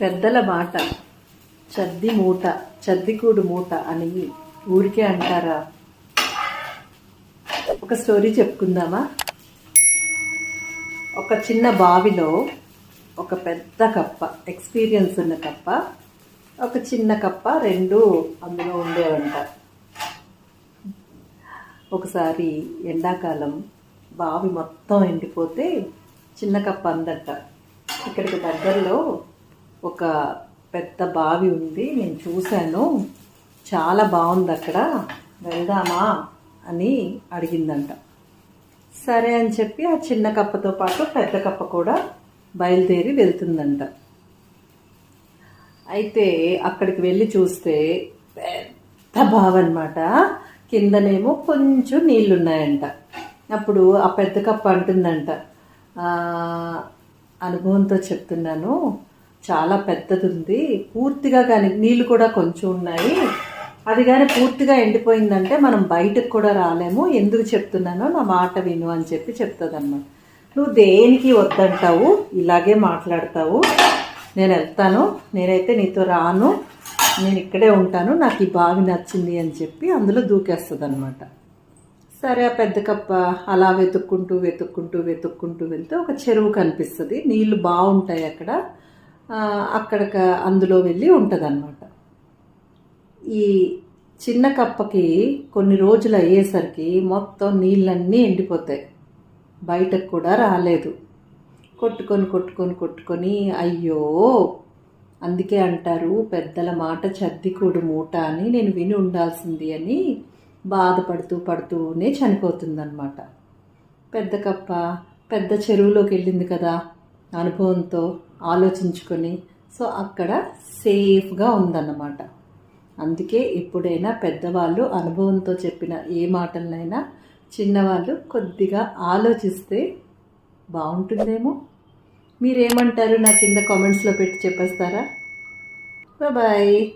పెద్దల మాట. చద్ది మూట చద్దికూడు మూట అని ఊరికే అంటారా? ఒక స్టోరీ చెప్పుకుందామా? ఒక చిన్న బావిలో ఒక పెద్ద కప్ప ఎక్స్పీరియన్స్ ఉన్న కప్ప ఒక చిన్న కప్ప రెండు అందులో ఉండేవంట. ఒకసారి ఎండాకాలం బావి మొత్తం ఎండిపోతే చిన్న కప్ప అందట. ఇక్కడికి దగ్గరలో ఒక పెద్ద బావి ఉంది నేను చూశాను. చాలా బాగుంది అక్కడ. వెళ్దామా అని అడిగిందంట. సరే అని చెప్పి ఆ చిన్న కప్పతో పాటు పెద్ద కప్ప కూడా బయలుదేరి వెళ్తుందంట. అయితే అక్కడికి వెళ్ళి చూస్తే పెద్ద బావి అనమాట కిందనేమో కొంచెం నీళ్ళున్నాయంట అప్పుడు ఆ పెద్ద కప్ప అంటుందంట అనుభవంతో చెప్తున్నాను. చాలా పెద్దది ఉంది పూర్తిగా కానీ నీళ్ళు కూడా కొంచెం ఉన్నాయి. అది కానీ పూర్తిగా ఎండిపోయిందంటే మనం బయటకు కూడా రాలేము. ఎందుకు చెప్తున్నానో నా మాట విను అని చెప్పి చెప్తుంది నువ్వు దేనికి వద్దంటావు? ఇలాగే మాట్లాడతావు. నేను వెళ్తాను. నేనైతే నీతో రాను. నేను ఇక్కడే ఉంటాను. నాకు ఈ బావి నచ్చింది అని చెప్పి అందులో దూకేస్తుంది అనమాట సరే ఆ పెద్ద కప్ప అలా వెతుక్కుంటూ వెతుక్కుంటూ వెతుక్కుంటూ వెళ్తే ఒక చెరువు కనిపిస్తుంది. నీళ్ళు బాగుంటాయి అక్కడ. అక్కడిక అందులో వెళ్ళి ఉంటుంది ఈ చిన్న కప్పకి కొన్ని రోజులు అయ్యేసరికి మొత్తం నీళ్ళన్నీ ఎండిపోతాయి. బయటకు కూడా రాలేదు. కొట్టుకొని కొట్టుకొని కొట్టుకొని అయ్యో! అందుకే అంటారు పెద్దల మాట చద్దికూడు మూట అని నేను విని ఉండాల్సింది అని బాధపడుతూ పడుతూనే చనిపోతుందన్నమాట. పెద్ద కప్ప పెద్ద చెరువులోకి వెళ్ళింది కదా అనుభవంతో ఆలోచించుకొని. సో అక్కడ సేఫ్గా ఉందన్నమాట. అందుకే ఎప్పుడైనా పెద్దవాళ్ళు అనుభవంతో చెప్పిన ఏ మాటలనైనా చిన్నవాళ్ళు కొద్దిగా ఆలోచిస్తే బాగుంటుందేమో. మీరేమంటారు? నా కింద కామెంట్స్లో పెట్టి చెప్పేస్తారా? బాయ్